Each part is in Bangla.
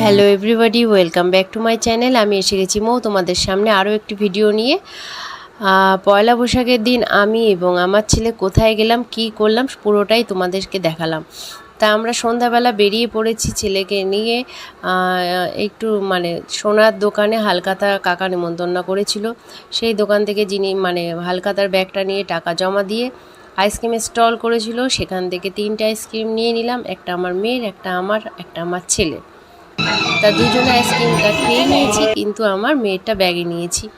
Hello everybody welcome back to my channel আমি এসে গেছি মৌ, তোমাদের সামনে আরও একটি ভিডিও নিয়ে। পয়লা বৈশাখের দিন আমি এবং আমার ছেলে কোথায় গেলাম, কি করলাম, পুরোটাই তোমাদেরকে দেখালাম। তা আমরা সন্ধ্যাবেলা বেরিয়ে পড়েছি ছেলেকে নিয়ে। একটু মানে সোনার দোকানে হালকাতা কাকা নিমন্ত্রণ করেছিল। সেই দোকান থেকে যিনি মানে হালকাতার ব্যাগটা নিয়ে টাকা জমা দিয়ে আইসক্রিমের স্টল করেছিল, সেখান থেকে তিনটে আইসক্রিম নিয়ে নিলাম। একটা আমার মেয়ের, একটা আমার একটা আমার ছেলে তা দুজনে আইসক্রিমটা খেয়ে নিয়েছি। কিন্তু আমার মেয়েরটা ব্যাগে নিয়েছি।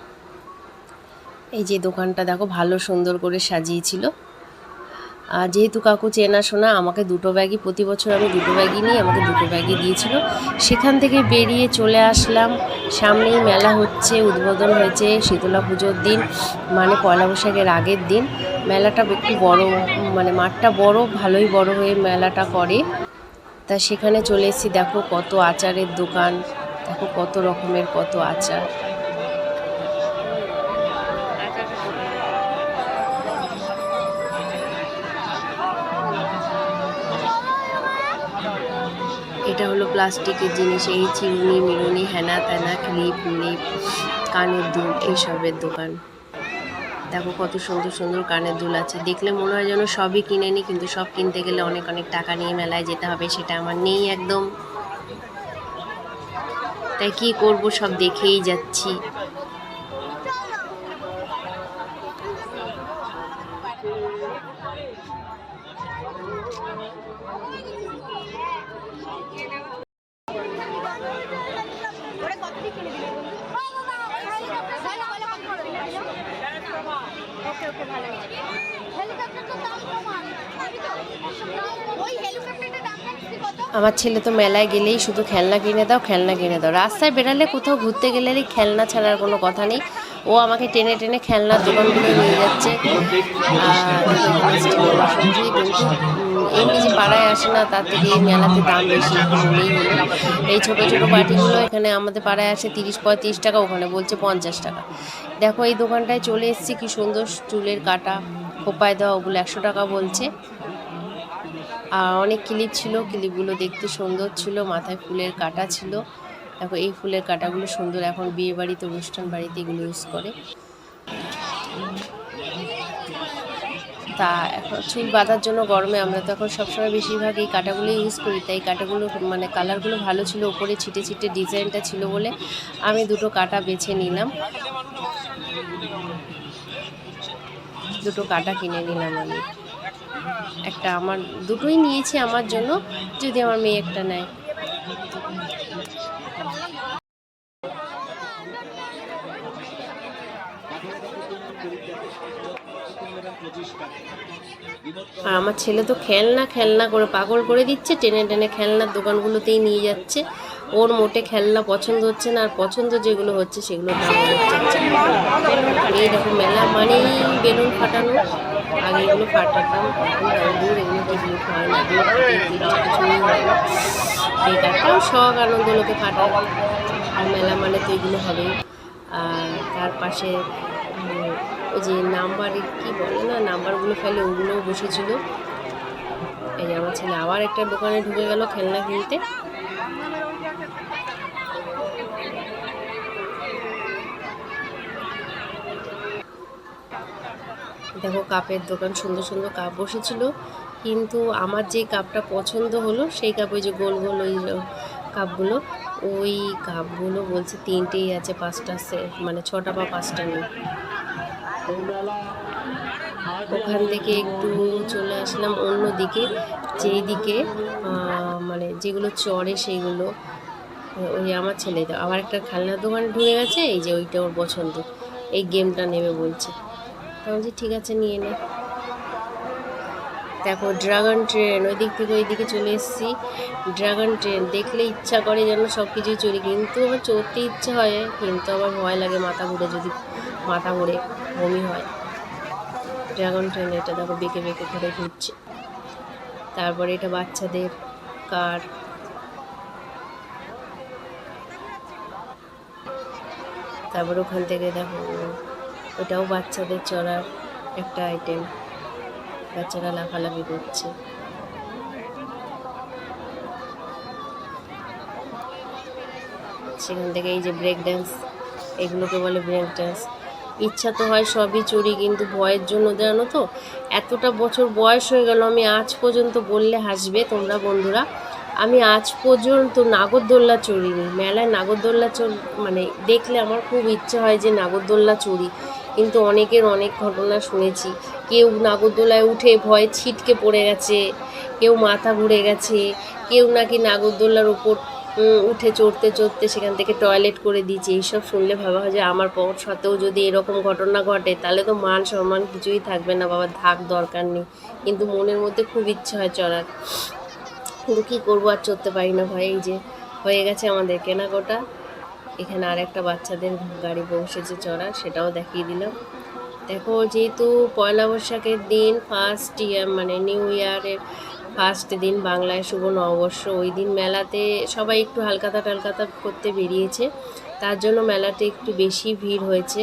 এই যে দোকানটা দেখো, ভালো সুন্দর করে সাজিয়েছিল। আর যেহেতু কাকু চেনাশোনা আমাকে দুটো ব্যাগই প্রতি বছর আমি দুটো ব্যাগই নিই আমাকে দুটো ব্যাগই দিয়েছিল। সেখান থেকে বেরিয়ে চলে আসলাম। সামনেই মেলা হচ্ছে, উদ্বোধন হয়েছে শীতলা পুজোর দিন মানে পয়লা বৈশাখের আগের দিন। মেলাটা একটু বড় মানে মাঠটা বড়, ভালোই বড় হয়ে মেলাটা করে। তা সেখানে চলে এসেছি। দেখো কত আচারের দোকান, দেখো কত রকমের কত আচার। এটা হলো প্লাস্টিকের জিনিস, এই চিরুনি মিরুনি, হেনা তেনা, ক্লিপ লিপ কানের দুল এইসবের দোকান। দেখো কত সুন্দর সুন্দর কানের দুল আছে। দেখলে মনে হয় যেন সবই কিনে নিই কিন্তু সব কিনতে গেলে অনেক অনেক টাকা নিয়ে মেলায় যেতে হবে, সেটা আমার নেই একদম। তাই কি করব সব দেখেই যাচ্ছি ওরা কতটি কিনে দিলে ওকে ওকে ভালো হেলিকপ্টার তো দাম কমান ওই হেলিকপ্টারটার দাম জানিস কত আমার ছেলে তো মেলায় গেলেই শুধু খেলনা কিনে দাও, খেলনা কিনে দাও। রাস্তায় বেরালে কোথাও ঘুরতে গেলে খেলনা ছাড়ার কোনো কথা নেই। ও আমাকে টেনে টেনে খেলনার দোকানগুলো নিয়ে যাচ্ছে। এমনি যে পাড়ায় আসে না, তার থেকে এই মেলাতে দাম বেশি। নেই এই ছোটো ছোটো বাটিগুলো এখানে আমাদের পাড়ায় আসে তিরিশ পঁয়ত্রিশ টাকা, ওখানে বলছে পঞ্চাশ টাকা। দেখো এই দোকানটায় চলে এসেছি, কি সুন্দর চুলের কাটা, খোপায় দেওয়া, ওগুলো একশো টাকা বলছে। আর অনেক ক্লিপ ছিল ক্লিপগুলো দেখতে সুন্দর ছিল, মাথায় ফুলের কাটা ছিল। দেখো, এই ফুলের কাটাগুলো সুন্দর, এখন বিয়ে বাড়িতে অনুষ্ঠান বাড়িতে এগুলো ইউজ করে। তা এখন চুল বাঁধার জন্য গরমে আমরা তো এখন সবসময় বেশিরভাগ এই কাটাগুলো ইউজ করি, তাই কাটাগুলো মানে কালারগুলো ভালো ছিল ওপরে ছিটে ছিটে ডিজাইনটা ছিল বলে আমি দুটো কাটা বেছে নিলাম। দুটো কাটা কিনে নিলাম আমি। একটা আমার, দুটোই নিয়েছি আমার জন্য, যদি আমার মেয়ে একটা নেয়। আর আমার ছেলে তো খেলনা খেলনা করে পাগল করে দিচ্ছে, টেনে টেনে খেলনার দোকানগুলোতেই নিয়ে যাচ্ছে। ওর মোটে খেলনা পছন্দ হচ্ছে না, আর পছন্দ যেগুলো হচ্ছে সেগুলো দাম এই দেখো মেলা মানেই বেলুন ফাটানো আগে এগুলো ফাটাতাম, এখন দূর এগুলো কিছু হয় না বেকারটাও শখ আনন্দ লোকে ফাটায় আর মেলা মানে তো এগুলো হবে আর তার পাশে ওই যে নাম্বার কি বলে না, নাম্বারগুলো ফেলে ওগুলোও বসেছিল। এই আমার ছেলে আবার একটা দোকানে ঢুকে গেল খেলনা কিনতে। দেখো কাপের দোকান সুন্দর সুন্দর কাপ বসেছিল, কিন্তু আমার যে কাপটা পছন্দ হলো, সেই কাপ ওই যে গোল গোল ওই কাপগুলো ওই কাপগুলো বলছে তিনটেই আছে, পাঁচটা মানে ছটা বা পাঁচটা নেই। ওখান থেকে একটু চলে আসলাম অন্য দিকে যেই দিকে মানে যেগুলো চড়ে সেইগুলো ওই আমার ছেলে আবার একটা খেলনার দোকানে ঢুকে গেছে, এই যে ওইটা ওর পছন্দ, এই গেমটা নেবে বলছে। তা বলছি ঠিক আছে, নিয়ে নে। দেখো ড্রাগন ট্রেন ওই দিক থেকে ওই দিকে চলে এসেছি। ড্রাগন ট্রেন দেখলে ইচ্ছা করে যেন সব কিছুই চড়ি কিন্তু আমার চড়তে ইচ্ছা হয়, কিন্তু আবার ভয় লাগে মাথা ঘুরে, যদি মাথা ঘুরে, বমি হয়। ড্রাগন ট্রেন এটা দেখো, বেঁকে বেঁকে ঘুরে ঘুরছে। তারপরে এটা বাচ্চাদের কার? তারপর ওখান থেকে দেখো ওটাও বাচ্চাদের চড়ার একটা আইটেম বাচ্চারা লাফালাফি করছে। সেখান থেকে এই যে ব্রেক ড্যান্স এগুলোকে বলে ব্রেক ড্যান্স ইচ্ছা তো হয় সবই চড়ি, কিন্তু ভয়ের জন্য জানো তো, এতটা বছর বয়স হয়ে গেল, আমি আজ পর্যন্ত বললে হাসবে তোমরা বন্ধুরা। আমি আজ পর্যন্ত নাগরদোল্লা চড়িনি। মেলায় নাগরদোল্লা চড় মানে দেখলে আমার খুব ইচ্ছে হয় যে নাগরদোল্লা চড়ি। কিন্তু অনেকের অনেক ঘটনা শুনেছি। কেউ নাগরদোলায় উঠে ভয়ে ছিটকে পড়ে গেছে, কেউ মাথা ঘুরে গেছে, কেউ নাকি নাগরদোলার উপর উঠে চড়তে চড়তে সেখান থেকে টয়লেট করে দিয়েছে। এইসব শুনলে ভাবা হয় যে আমার পর সাথেও যদি এরকম ঘটনা ঘটে, তাহলে তো মান সম্মান কিছুই থাকবে না বাবা, থাক, দরকার নেই। কিন্তু মনের মধ্যে খুব ইচ্ছে হয় চড়ার। কিন্তু কী করব, আর চড়তে পারি না ভাই, এই যে হয়ে গেছে আমাদের, কেনাকাটা। এখানে আর একটা বাচ্চাদের গাড়ি বসেছে চড়া সেটাও দেখিয়ে দিলাম। দেখো, যেহেতু পয়লা বৈশাখের দিন ফার্স্ট ইয়ার মানে নিউ ইয়ারের ফার্স্ট দিন বাংলায় শুভ নববর্ষ, ওই দিন মেলাতে সবাই একটু হালকাতা টালকাতা করতে বেরিয়েছে। তার জন্য মেলাতে একটু বেশি ভিড় হয়েছে।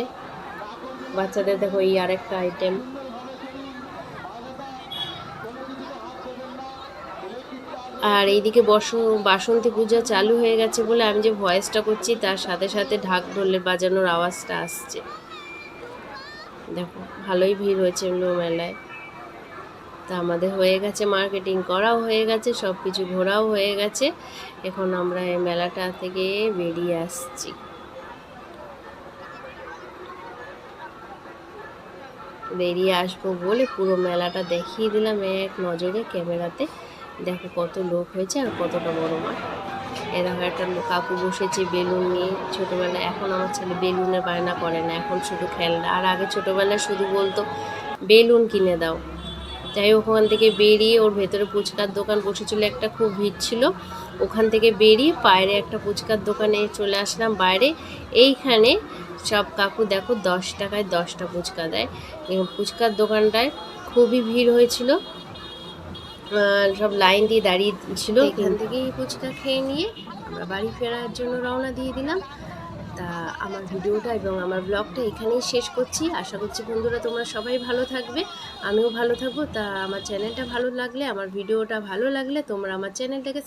বাচ্চাদের দেখো, এই আর একটা আইটেম আর এইদিকে বস, বাসন্তী পূজা চালু হয়ে গেছে বলে আমি যে ভয়েসটা করছি, তার সাথে সাথে ঢাক ঢোলের বাজানোর আওয়াজটা আসছে। দেখো, ভালোই ভিড় হয়েছে এমনি মেলায়। তা আমাদের হয়ে গেছে মার্কেটিং, করাও হয়ে গেছে সব কিছু ঘোরাও হয়ে গেছে। এখন আমরা এই মেলাটা থেকে বেরিয়ে আসছি। বেরিয়ে আসব বলে পুরো মেলাটা দেখিয়ে দিলাম এক নজরে ক্যামেরাতে। দেখো কত লোক হয়েছে আর কতটা বড় মাঠ এরকম একটা কাকু বসেছে বেলুন নিয়ে। ছোটোবেলায় এখন আমার ছেলে বেলুনের বায়না করে না, এখন শুধু খেলনা। আর আগে ছোটোবেলায় শুধু বলতো, বেলুন কিনে দাও। হোক, ওখান থেকে বেরিয়ে ওর ভেতরে ফুচকার দোকান বসেছিল, একটা খুব ভিড় ছিল। ওখান থেকে বেরিয়ে বাইরে একটা ফুচকার দোকানে চলে আসলাম। বাইরে এইখানে সব কাকু দেখো দশ টাকায় দশটা ফুচকা দেয়। এবং ফুচকার দোকানটায় খুবই ভিড় হয়েছিল। সব লাইন দিয়ে দাঁড়িয়ে ছিল। এখান থেকেই ফুচকা খেয়ে নিয়ে আমরা বাড়ি ফেরার জন্য রওনা দিয়ে দিলাম। তা আমার ভিডিওটা এবং আমার ব্লগটা এখানেই শেষ করছি। আশা করছি বন্ধুরা তোমরা সবাই ভালো থাকবে। আমিও ভালো থাকব। তা আমার চ্যানেলটা ভালো লাগলে আমার ভিডিওটা ভালো লাগলে তোমরা আমার চ্যানেলটাকে